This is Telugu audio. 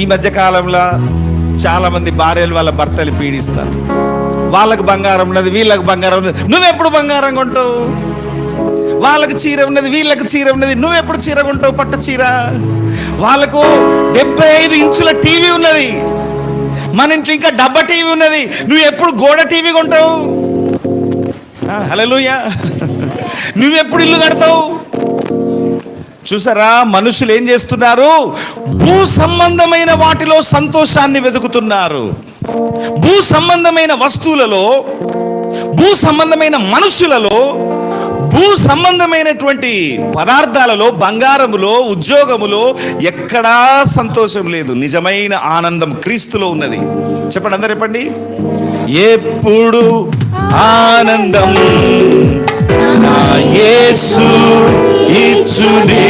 ఈ మధ్య కాలంలో చాలా మంది భార్యలు వాళ్ళ భర్తలు పీడిస్తారు. వాళ్ళకు బంగారం ఉన్నది వీళ్ళకి బంగారం ఉన్నది. నువ్వెప్పుడు బంగారం కొంటావు? వాళ్ళకి చీర ఉన్నది వీళ్ళకి చీర ఉన్నది. నువ్వెప్పుడు చీర కొంటావు పట్టు చీర? వాళ్ళకు డెబ్బై ఐదు ఇంచుల టీవీ ఉన్నది. మన ఇంట్లో ఇంకా డబ్బా టీవీ ఉన్నది. నువ్వు ఎప్పుడు గోడ టీవీ కొంటావు? హలోయ నువ్వెప్పుడు ఇల్లు కడతావు? చూసారా? మనుషులు ఏం చేస్తున్నారు? భూ సంబంధమైన వాటిలో సంతోషాన్ని వెతుకుతున్నారు. భూ సంబంధమైన వస్తువులలో భూ సంబంధమైన మనుషులలో భూ సంబంధమైనటువంటి పదార్థాలలో బంగారములో ఉద్యోగములో ఎక్కడా సంతోషం లేదు. నిజమైన ఆనందం క్రీస్తులో ఉన్నది. చెప్పండి అందరు చెప్పండి. ఎప్పుడు ఆనందం నా యేసు ఇచ్చునే